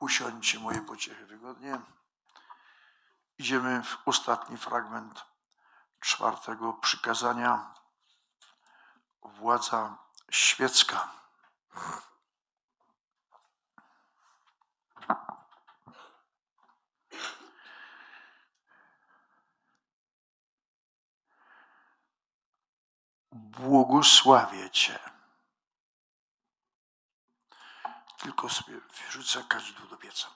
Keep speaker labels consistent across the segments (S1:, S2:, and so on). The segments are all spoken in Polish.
S1: Usiądźcie moje pociechy wygodnie. Idziemy w ostatni fragment czwartego przykazania. Władza świecka. Błogosławię Cię. Tylko sobie wrzucę kadzidło do pieca.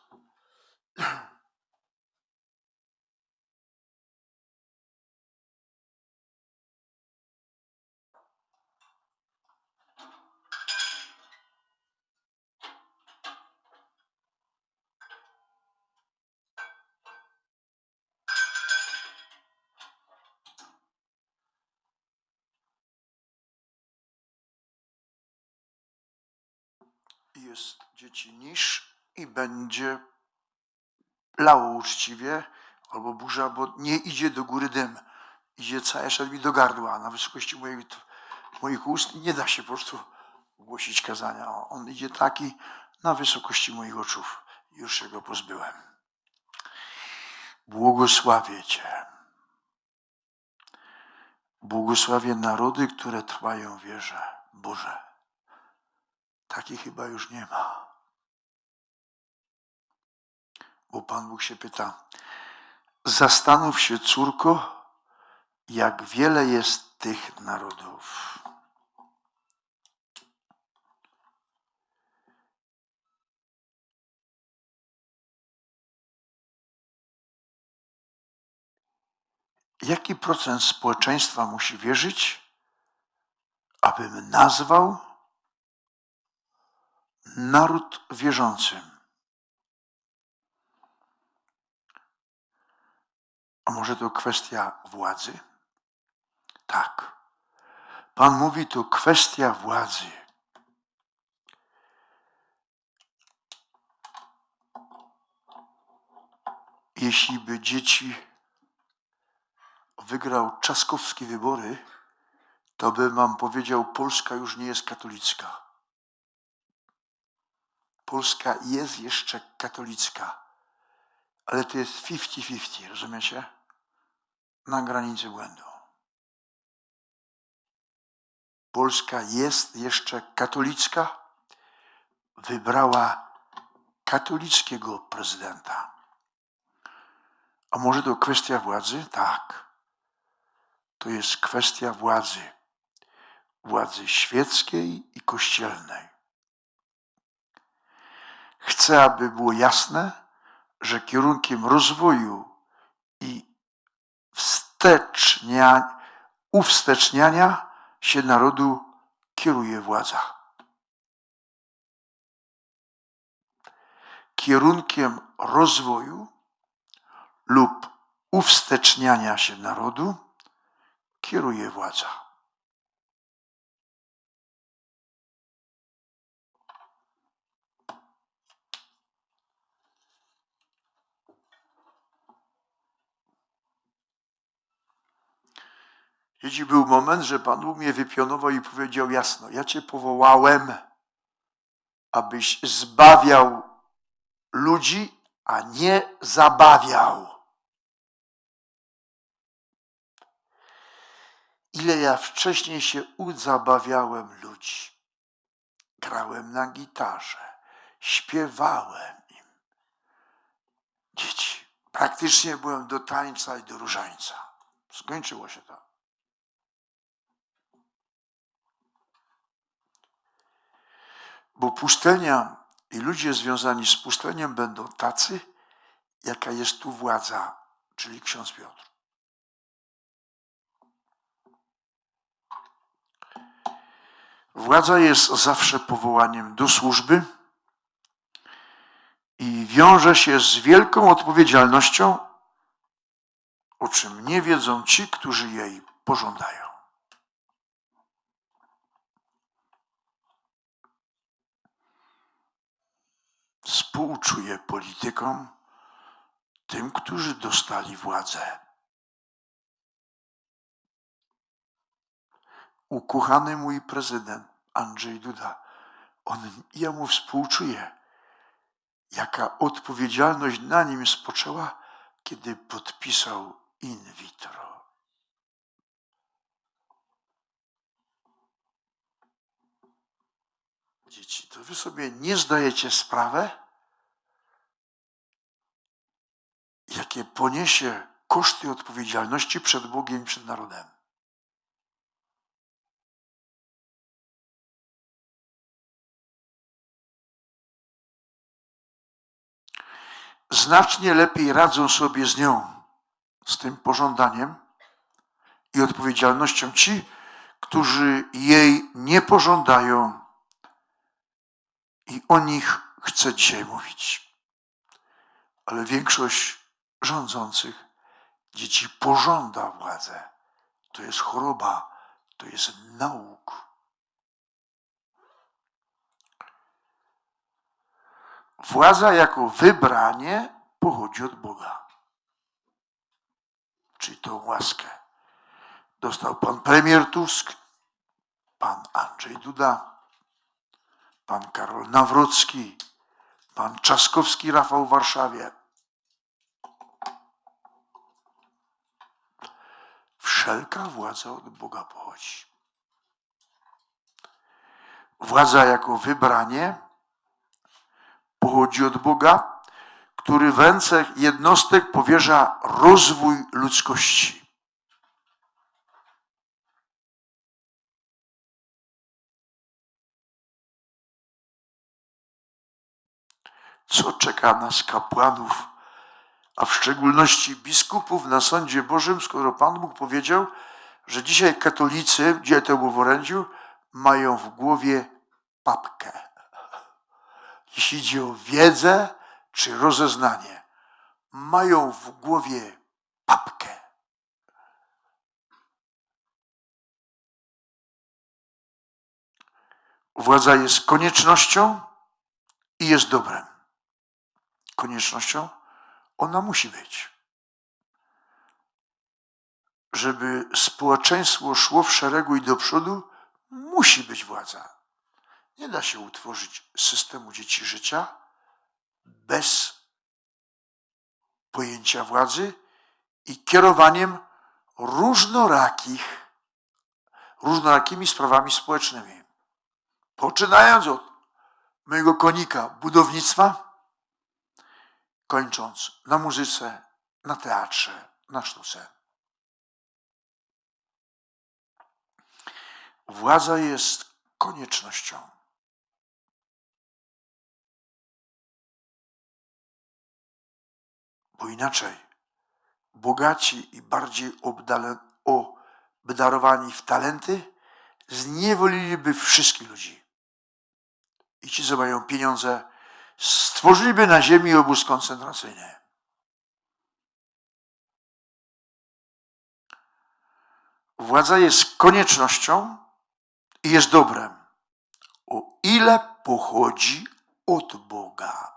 S1: Jest dzieci niż i będzie lało uczciwie, albo burza, bo nie idzie do góry dym. Idzie całe mi do gardła, na wysokości moich, moich ust i nie da się po prostu głosić kazania. On idzie taki na wysokości moich oczów. Już się go pozbyłem. Błogosławię Cię. Błogosławię narody, które trwają w wierze. Boże, takich chyba już nie ma. Bo Pan Bóg się pyta, zastanów się, córko, jak wiele jest tych narodów. Jaki procent społeczeństwa musi wierzyć, abym nazwał naród wierzącym? A może to kwestia władzy? Tak. Pan mówi to kwestia władzy. Jeśli by dzieci wygrał Trzaskowskie wybory, to bym wam powiedział, Polska już nie jest katolicka. Polska jest jeszcze katolicka, ale to jest 50-50, rozumiecie? Na granicy błędu. Polska jest jeszcze katolicka, wybrała katolickiego prezydenta. A może to kwestia władzy? Tak. To jest kwestia władzy. Władzy świeckiej i kościelnej. Chcę, aby było jasne, że kierunkiem rozwoju i wstecznia, uwsteczniania się narodu kieruje władza. Kierunkiem rozwoju lub uwsteczniania się narodu kieruje władza. Jeśli był moment, że Pan Bóg mnie wypionował i powiedział jasno, ja Cię powołałem, abyś zbawiał ludzi, a nie zabawiał. Ile ja wcześniej się uzabawiałem ludzi. Grałem na gitarze, śpiewałem im. Dzieci. Praktycznie byłem do tańca i do różańca. Skończyło się to. Bo pustelnia i ludzie związani z pustelnią będą tacy, jaka jest tu władza, czyli ksiądz Piotr. Władza jest zawsze powołaniem do służby i wiąże się z wielką odpowiedzialnością, o czym nie wiedzą ci, którzy jej pożądają. Współczuję politykom, tym, którzy dostali władzę. Ukochany mój prezydent Andrzej Duda, on, ja mu współczuję. jaka odpowiedzialność na nim spoczęła, kiedy podpisał in vitro. Dzieci, to wy sobie nie zdajecie sprawy, jakie poniesie koszty odpowiedzialności przed Bogiem i przed narodem. Znacznie lepiej radzą sobie z nią, z tym pożądaniem i odpowiedzialnością ci, którzy jej nie pożądają i o nich chcę dzisiaj mówić. Ale większość rządzących dzieci pożąda władzę. To jest choroba, to jest nauk. Władza jako wybranie pochodzi od Boga. Czyli tą łaskę dostał pan premier Tusk, pan Andrzej Duda, pan Karol Nawrocki, pan Trzaskowski Rafał w Warszawie. Wszelka władza od Boga pochodzi. Władza jako wybranie pochodzi od Boga, który w ręce jednostek powierza rozwój ludzkości. Co czeka nas kapłanów, a w szczególności biskupów na sądzie Bożym, skoro Pan Bóg powiedział, że dzisiaj katolicy, gdzie to było w orędziu, mają w głowie papkę jeśli idzie o wiedzę czy rozeznanie, mają w głowie papkę. Władza jest koniecznością i jest dobrem. Koniecznością ona musi być. Żeby społeczeństwo szło w szeregu i do przodu, musi być władza. Nie da się utworzyć systemu dzieci życia bez pojęcia władzy i kierowaniem różnorakich, różnorakimi sprawami społecznymi. Poczynając od mojego konika budownictwa, kończąc na muzyce, na teatrze, na sztuce. Władza jest koniecznością. Bo inaczej bogaci i bardziej obdarowani w talenty zniewoliliby wszystkich ludzi. I ci, co mają pieniądze, stworzyliby na ziemi obóz koncentracyjny. Władza jest koniecznością i jest dobrem, o ile pochodzi od Boga.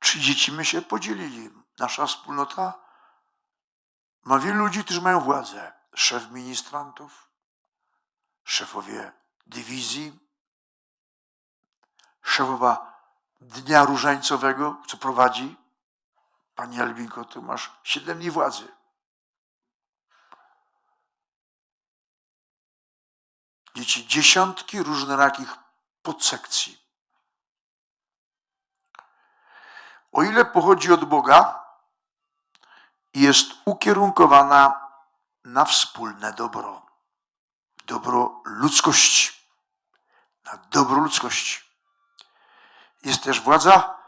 S1: Czy dzieci my się podzielili? Nasza wspólnota ma wielu ludzi, którzy mają władzę. Szef ministrantów, szefowie dywizji, szefowa Dnia Różańcowego, co prowadzi. Pani Albinko, tu masz siedem dni władzy. Dzieci, dziesiątki różnorakich podsekcji. o ile pochodzi od Boga, jest ukierunkowana na wspólne dobro, dobro ludzkości, na dobro ludzkości. Jest też władza,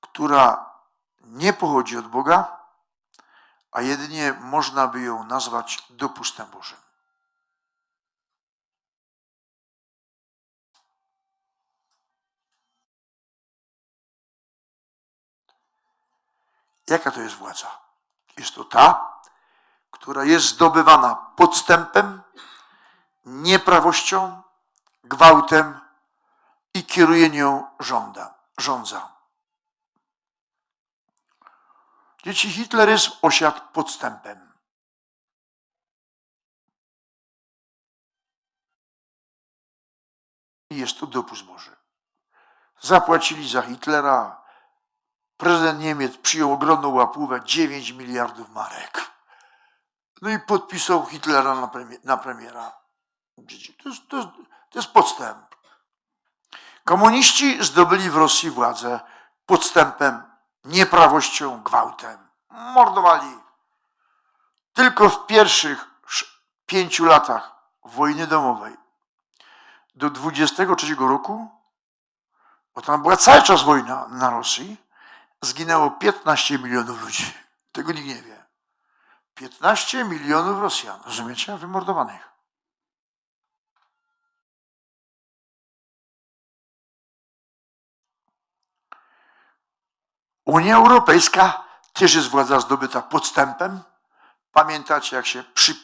S1: która nie pochodzi od Boga, a jedynie można by ją nazwać dopustem Bożym. Jaka to jest władza? Jest to ta, która jest zdobywana podstępem, nieprawością, gwałtem i kieruje nią żąda, rządza. Dzieci hitleryzm osiadł podstępem. I jest to dopust Boży. Zapłacili za Hitlera. Prezydent Niemiec przyjął ogromną łapówę 9 miliardów marek. No i podpisał Hitlera na, premie, na premiera. To jest, to, jest, to jest podstęp. Komuniści zdobyli w Rosji władzę podstępem, nieprawością, gwałtem. Mordowali. Tylko w pierwszych sz- pięciu latach wojny domowej do 23 roku, bo tam była cały czas wojna na Rosji, zginęło 15 milionów ludzi. Tego nikt nie wie. 15 milionów Rosjan, rozumiecie? Wymordowanych. Unia Europejska też jest władza zdobyta podstępem. Pamiętacie, jak się przy,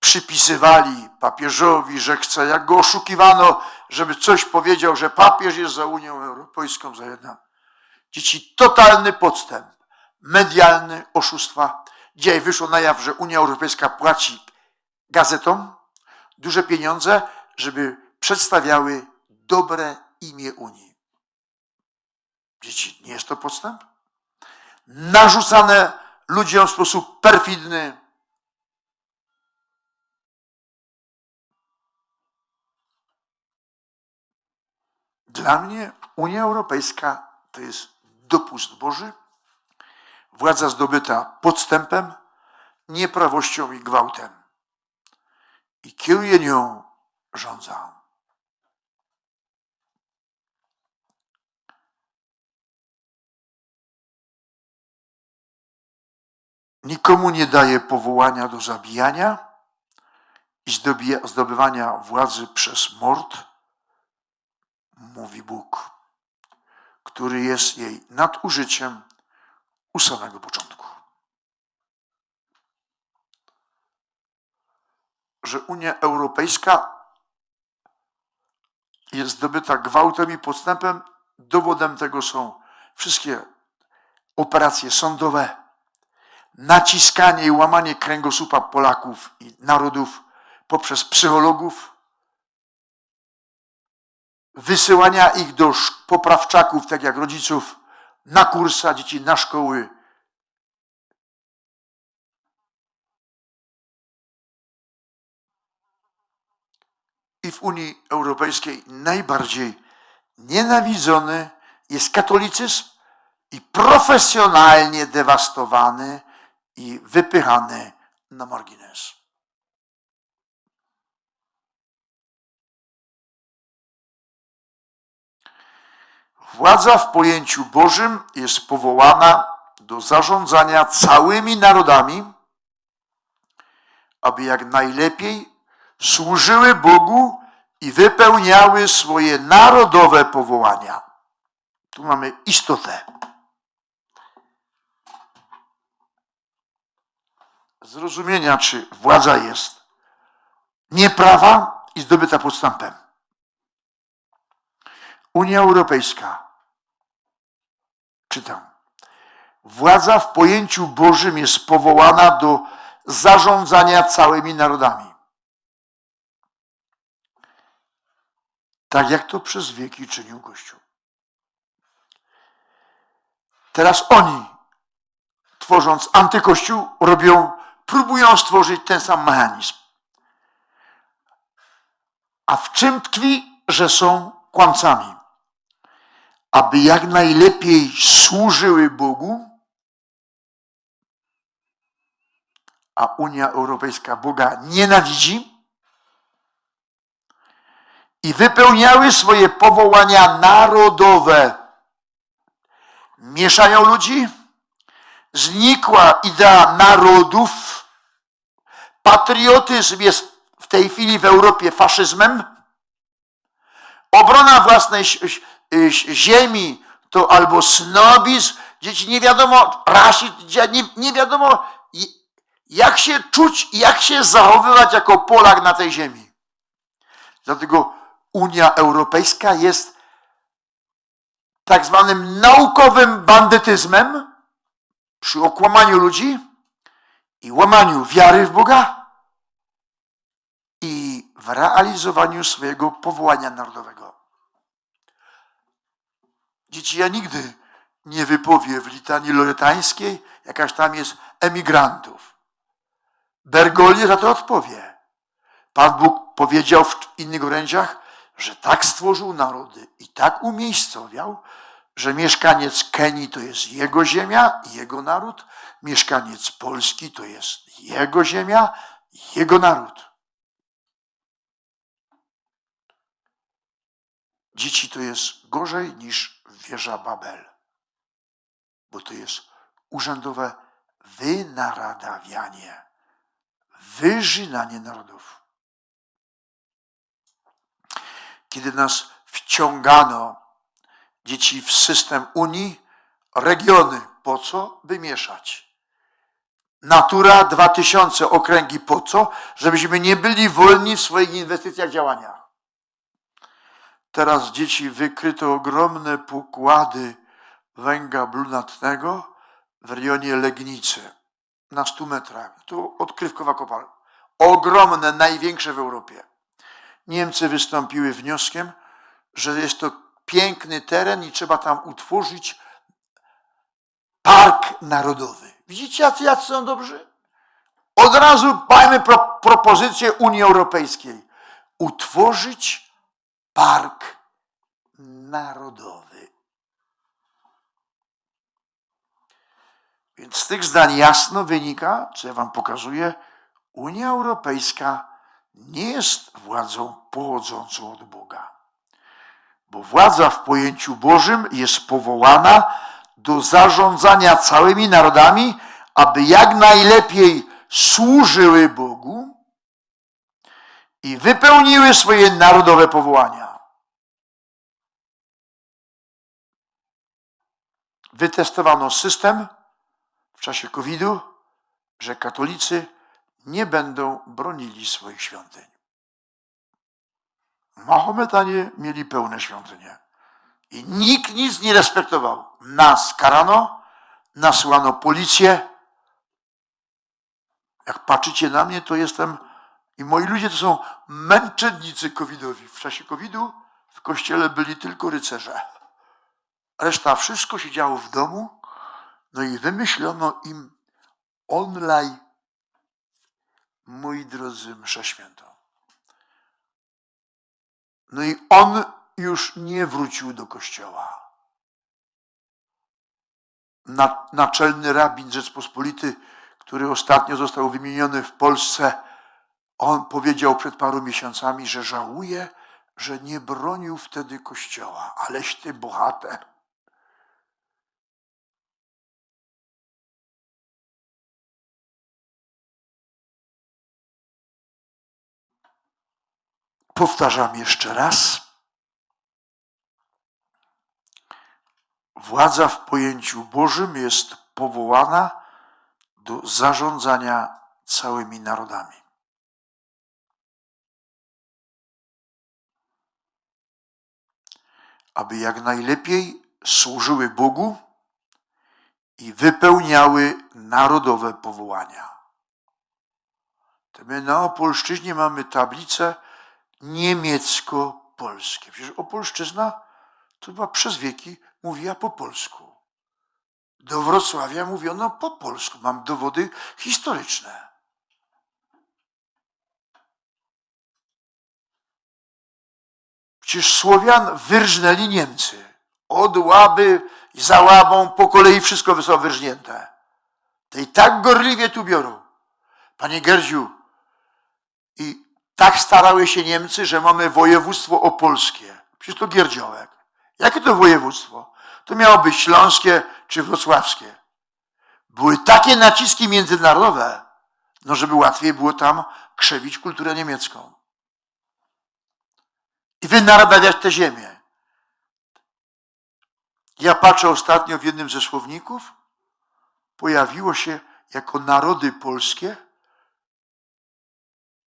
S1: przypisywali papieżowi, że chce, jak go oszukiwano, żeby coś powiedział, że papież jest za Unią Europejską, za jedną. Dzieci, totalny podstęp, medialny, oszustwa. Dzisiaj wyszło na jaw, że Unia Europejska płaci gazetom duże pieniądze, żeby przedstawiały dobre imię Unii. Dzieci, nie jest to podstęp? Narzucane ludziom w sposób perfidny. Dla mnie Unia Europejska to jest dopust Boży, władza zdobyta podstępem, nieprawością i gwałtem. I kieruje nią rządza. Nikomu nie daje powołania do zabijania i zdobywania władzy przez mord, mówi Bóg, który jest jej nadużyciem u samego początku. Że Unia Europejska jest zdobyta gwałtem i podstępem, dowodem tego są wszystkie operacje sądowe, naciskanie i łamanie kręgosłupa Polaków i narodów poprzez psychologów, wysyłania ich do poprawczaków, tak jak rodziców, na kursa, dzieci na szkoły. I w Unii Europejskiej najbardziej nienawidzony jest katolicyzm i profesjonalnie dewastowany i wypychany na margines. Władza w pojęciu Bożym jest powołana do zarządzania całymi narodami, aby jak najlepiej służyły Bogu i wypełniały swoje narodowe powołania. Tu mamy istotę. Zrozumienia, czy władza jest nieprawa i zdobyta podstępem. Unia Europejska. Czytam. Władza w pojęciu Bożym jest powołana do zarządzania całymi narodami. Tak jak to przez wieki czynił Kościół. Teraz oni, tworząc antykościół, robią, próbują stworzyć ten sam mechanizm. A w czym tkwi, że są kłamcami? Aby jak najlepiej służyły Bogu, a Unia Europejska Boga nienawidzi, i wypełniały swoje powołania narodowe. Mieszają ludzi, znikła idea narodów, patriotyzm jest w tej chwili w Europie faszyzmem, obrona własnej ś- ziemi to albo snobizm, dzieci nie wiadomo, rasizm, nie, nie wiadomo i- jak się czuć, jak się zachowywać jako Polak na tej ziemi. Dlatego Unia Europejska jest tak zwanym naukowym bandytyzmem przy okłamaniu ludzi i łamaniu wiary w Boga i w realizowaniu swojego powołania narodowego. Dzieci, ja nigdy nie wypowie w litanii loretańskiej, jakaś tam jest emigrantów. Bergoglio za to odpowie. Pan Bóg powiedział w innych orędziach, że tak stworzył narody i tak umiejscowiał, że mieszkaniec Kenii to jest jego ziemia, jego naród, mieszkaniec Polski to jest jego ziemia, jego naród. Dzieci to jest gorzej niż wieża Babel, bo to jest urzędowe wynaradawianie, wyżynanie narodów. Kiedy nas wciągano, dzieci, w system Unii, regiony, po co? By mieszać. Natura 2000 okręgi po co? Żebyśmy nie byli wolni w swoich inwestycjach, działaniach. Teraz dzieci wykryto ogromne pokłady węgla brunatnego w rejonie Legnicy na 100 metrach. To odkrywkowa kopalnia. Ogromne, największe w Europie. Niemcy wystąpiły wnioskiem, że jest to piękny teren i trzeba tam utworzyć park narodowy. Widzicie, jacy, jacy są dobrzy? Od razu dajmy pro, propozycję Unii Europejskiej. Utworzyć park narodowy. Więc z tych zdań jasno wynika, co ja wam pokazuję, Unia Europejska nie jest władzą pochodzącą od Boga. Bo władza w pojęciu Bożym jest powołana do zarządzania całymi narodami, aby jak najlepiej służyły Bogu i wypełniły swoje narodowe powołania. Wytestowano system w czasie COVID-u, że katolicy nie będą bronili swoich świątyń. Mahometanie mieli pełne świątynie. I nikt nic nie respektował. Nas karano, nasłano policję. Jak patrzycie na mnie, to jestem i moi ludzie to są męczennicy covidowi. W czasie covidu w kościele byli tylko rycerze. Reszta wszystko się działo w domu. No i wymyślono im online, moi drodzy, mszę świętą. No i on już nie wrócił do kościoła. Na, naczelny rabin Rzeczpospolity, który ostatnio został wymieniony w Polsce, on powiedział przed paru miesiącami, że żałuje, że nie bronił wtedy kościoła. Aleś ty bohater. Powtarzam jeszcze raz. Władza w pojęciu Bożym jest powołana do zarządzania całymi narodami. Aby jak najlepiej służyły Bogu i wypełniały narodowe powołania. To my na Opolszczyźnie mamy tablicę niemiecko-polskie. Przecież Opolszczyzna to była przez wieki mówiła po polsku. Do Wrocławia mówiono po polsku. Mam dowody historyczne. Przecież Słowian wyrżnęli Niemcy. Od Łaby, za Łabą, po kolei wszystko zostało wyrżnięte. I tak gorliwie tu biorą. Panie Gerdziu, i tak starały się Niemcy, że mamy województwo opolskie. Przecież to Gierdziołek. Jakie to województwo? To miało być śląskie czy wrocławskie. Były takie naciski międzynarodowe, no żeby łatwiej było tam krzewić kulturę niemiecką. I wynaradawiać tę ziemię. Ja patrzę ostatnio w jednym ze słowników, pojawiło się jako narody polskie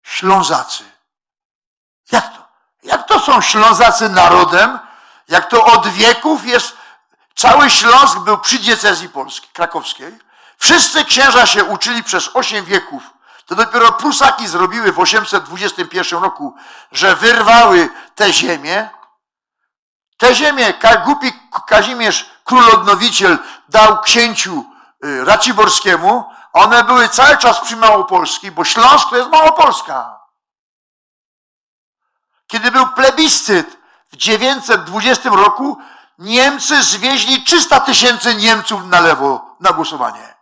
S1: Ślązacy. Jak to? Jak to są Ślązacy narodem, jak to od wieków jest, cały Śląsk był przy diecezji polskiej, krakowskiej. Wszyscy księża się uczyli przez osiem wieków. To dopiero Prusaki zrobiły w 821 roku, że wyrwały tę ziemię. Te ziemie Ka- głupi Kazimierz, król odnowiciel, dał księciu y, Raciborskiemu, one były cały czas przy Małopolski, bo Śląsk to jest Małopolska. Kiedy był plebiscyt w 920 roku, Niemcy zwieźli 300 tysięcy Niemców na lewo na głosowanie.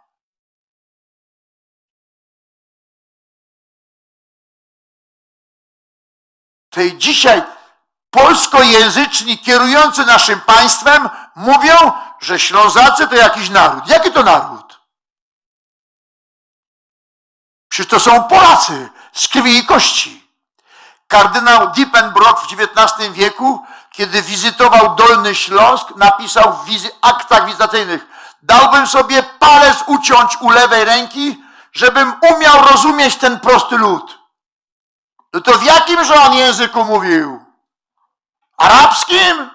S1: Tej dzisiaj polskojęzyczni kierujący naszym państwem mówią, że Ślązacy to jakiś naród. Jaki to naród? Przecież to są Polacy z krwi i kości. Kardynał Diepenbrock w XIX wieku, kiedy wizytował Dolny Śląsk, napisał w wizy- aktach wizytacyjnych dałbym sobie palec uciąć u lewej ręki, żebym umiał rozumieć ten prosty lud. No to w jakimże on języku mówił? Arabskim?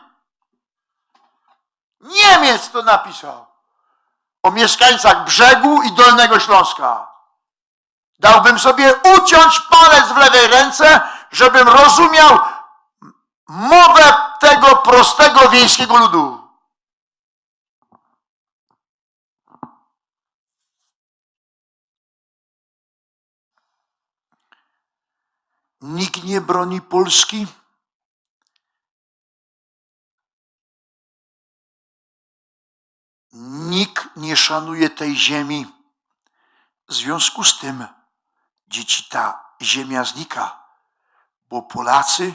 S1: Niemiec to napisał. O mieszkańcach brzegu i Dolnego Śląska. Dałbym sobie uciąć palec w lewej ręce, żebym rozumiał mowę tego prostego wiejskiego ludu. Nikt nie broni Polski. Nikt nie szanuje tej ziemi. W związku z tym dzieci ta ziemia znika, bo Polacy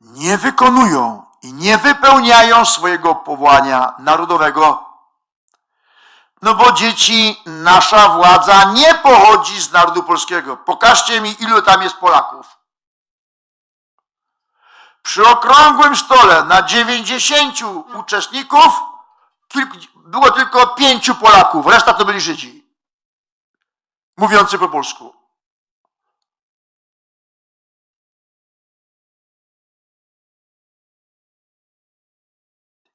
S1: nie wykonują i nie wypełniają swojego powołania narodowego. No bo dzieci, nasza władza nie pochodzi z narodu polskiego. Pokażcie mi, ilu tam jest Polaków. Przy okrągłym stole na 90 uczestników było tylko pięciu Polaków, reszta to byli Żydzi. Mówiący po polsku.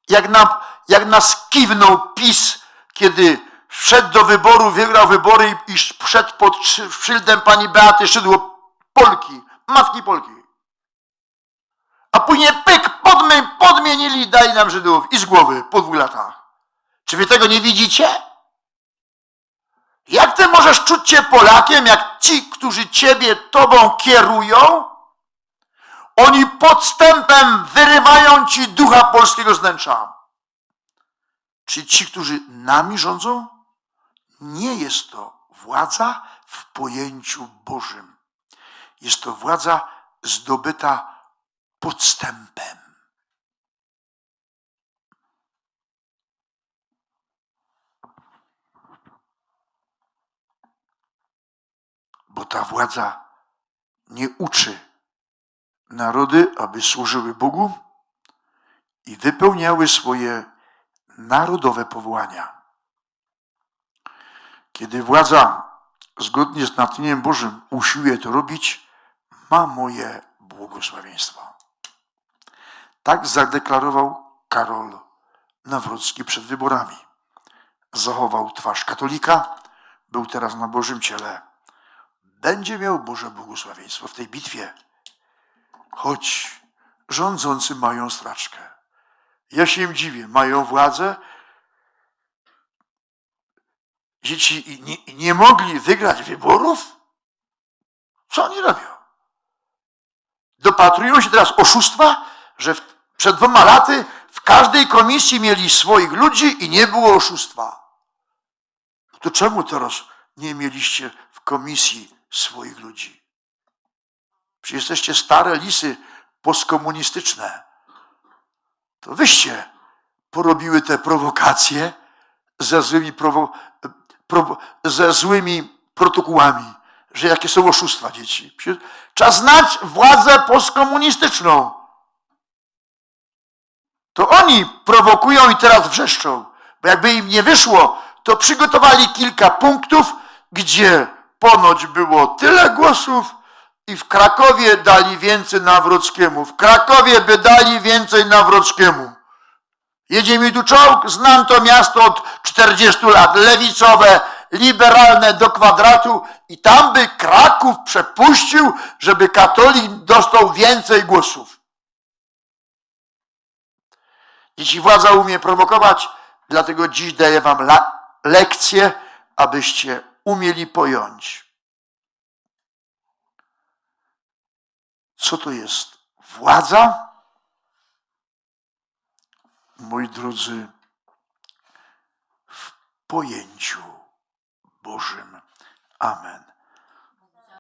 S1: Jak, nam, jak nas kiwnął PiS, kiedy wszedł do wyboru, wygrał wybory i, wszedł pod szy- szyldem pani Beaty Szydło Polki, matki Polki. A później pyk, podmy, podmienili, dali nam Żydów i z głowy po dwóch latach. Czy wy tego nie widzicie? Jak ty możesz czuć się Polakiem, jak ci, którzy ciebie tobą kierują, oni podstępem wyrywają ci ducha polskiego z wnętrza. Czy ci, którzy nami rządzą? Nie jest to władza w pojęciu Bożym. Jest to władza zdobyta podstępem. Bo ta władza nie uczy narody, aby służyły Bogu i wypełniały swoje narodowe powołania. Kiedy władza zgodnie z natchnieniem Bożym usiłuje to robić, ma moje błogosławieństwo. Tak zadeklarował Karol Nawrocki przed wyborami. Zachował twarz katolika, był teraz na Bożym ciele. Będzie miał Boże błogosławieństwo w tej bitwie, choć rządzący mają straczkę. Ja się im dziwię, mają władzę, dzieci nie, nie mogli wygrać wyborów? Co oni robią? Dopatrują się teraz oszustwa, że w, przed dwoma laty w każdej komisji mieli swoich ludzi i nie było oszustwa. No to czemu teraz nie mieliście w komisji swoich ludzi? Przecież jesteście stare lisy postkomunistyczne. To wyście porobiły te prowokacje ze złymi, prowo, pro, ze złymi protokołami, że jakie są oszustwa dzieci. Trzeba znać władzę postkomunistyczną. To oni prowokują i teraz wrzeszczą. Bo jakby im nie wyszło, to przygotowali kilka punktów, gdzie ponoć było tyle głosów i w Krakowie dali więcej Nawrockiemu. W Krakowie by dali więcej Nawrockiemu. Jedzie mi tu czołg, znam to miasto od 40 lat, lewicowe, liberalne do kwadratu i tam by Kraków przepuścił, żeby katolik dostał więcej głosów. Dzieci władza umie prowokować, dlatego dziś daję wam lekcję, abyście umieli pojąć, co to jest władza. Moi drodzy, w pojęciu Bożym. Amen.